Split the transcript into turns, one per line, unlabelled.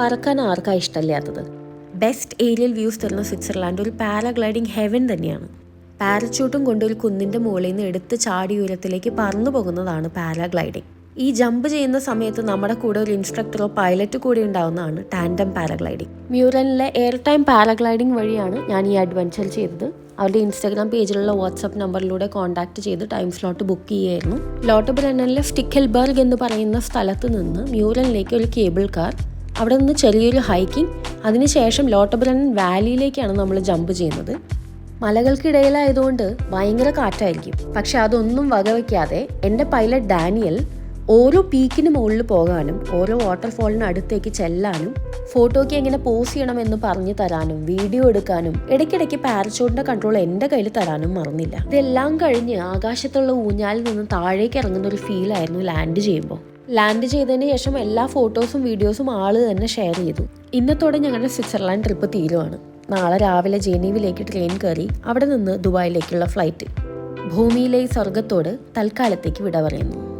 പറക്കാൻ ആർക്കാ ഇഷ്ടമില്ലാത്തത്? ബെസ്റ്റ് ഏരിയൽ വ്യൂസ് തരുന്ന സ്വിറ്റ്സർലാൻഡ് ഒരു പാരാഗ്ലൈഡിംഗ് ഹെവൻ തന്നെയാണ്. പാരച്യൂട്ടും കൊണ്ട് ഒരു കുന്നിന്റെ മുകളിൽ നിന്ന് എടുത്ത് ചാടി ഉയരത്തിലേക്ക് പറന്നു പോകുന്നതാണ് പാരാഗ്ലൈഡിംഗ്. ഈ ജമ്പ് ചെയ്യുന്ന സമയത്ത് നമ്മുടെ കൂടെ ഒരു ഇൻസ്ട്രക്ടറോ പൈലറ്റ് കൂടി ഉണ്ടാവുന്നതാണ് ടാൻഡം പാരാഗ്ലൈഡിംഗ്. മ്യൂറനിലെ എയർ ടൈം പാരാഗ്ലൈഡിംഗ് വഴിയാണ് ഞാൻ ഈ അഡ്വഞ്ചർ ചെയ്തത്. അവരുടെ ഇൻസ്റ്റാഗ്രാം പേജിലുള്ള വാട്സപ്പ് നമ്പറിലൂടെ കോൺടാക്ട് ചെയ്ത് ടൈം സ്ലോട്ട് ബുക്ക് ചെയ്യായിരുന്നു ലോട്ടബ്രണ്ണനിലെ സ്റ്റിക്കൽബർഗ് എന്ന് പറയുന്ന സ്ഥലത്ത് നിന്ന് മ്യൂറനിലേക്ക് ഒരു കേബിൾ കാർ അവിടെ നിന്ന് ചെറിയൊരു ഹൈക്കിംഗ് അതിനുശേഷം ലോട്ടബ്രൻ വാലിയിലേക്കാണ് നമ്മൾ ജമ്പ് ചെയ്യുന്നത്. മലകൾക്കിടയിലായതുകൊണ്ട് ഭയങ്കര കാറ്റായിരിക്കും. പക്ഷെ അതൊന്നും വകവയ്ക്കാതെ എന്റെ പൈലറ്റ് ഡാനിയൽ ഓരോ പീക്കിന് മുകളിൽ പോകാനും ഓരോ വാട്ടർഫോളിന് അടുത്തേക്ക് ചെല്ലാനും ഫോട്ടോയ്ക്ക് എങ്ങനെ പോസ് ചെയ്യണമെന്ന് പറഞ്ഞു തരാനും വീഡിയോ എടുക്കാനും ഇടയ്ക്കിടയ്ക്ക് പാരച്ചൂട്ടിന്റെ കൺട്രോൾ എന്റെ കയ്യിൽ തരാനും മറന്നില്ല. ഇതെല്ലാം കഴിഞ്ഞ് ആകാശത്തുള്ള ഊഞ്ഞാലിൽ നിന്ന് താഴേക്ക് ഇറങ്ങുന്ന ഒരു ഫീലായിരുന്നു ലാൻഡ് ചെയ്യുമ്പോൾ. ലാൻഡ് ചെയ്തതിന് ശേഷം എല്ലാ ഫോട്ടോസും വീഡിയോസും ആൾ തന്നെ ഷെയർ ചെയ്തു. ഇന്നത്തോടെ ഞങ്ങളുടെ സ്വിറ്റ്സർലാൻഡ് ട്രിപ്പ് തീരുവാണ്. നാളെ രാവിലെ ജനീവിലേക്ക് ട്രെയിൻ കയറി അവിടെ നിന്ന് ദുബായിലേക്കുള്ള ഫ്ലൈറ്റ് ഭൂമിയിലെ സ്വർഗത്തോട് തൽക്കാലത്തേക്ക് വിട പറയുന്നു.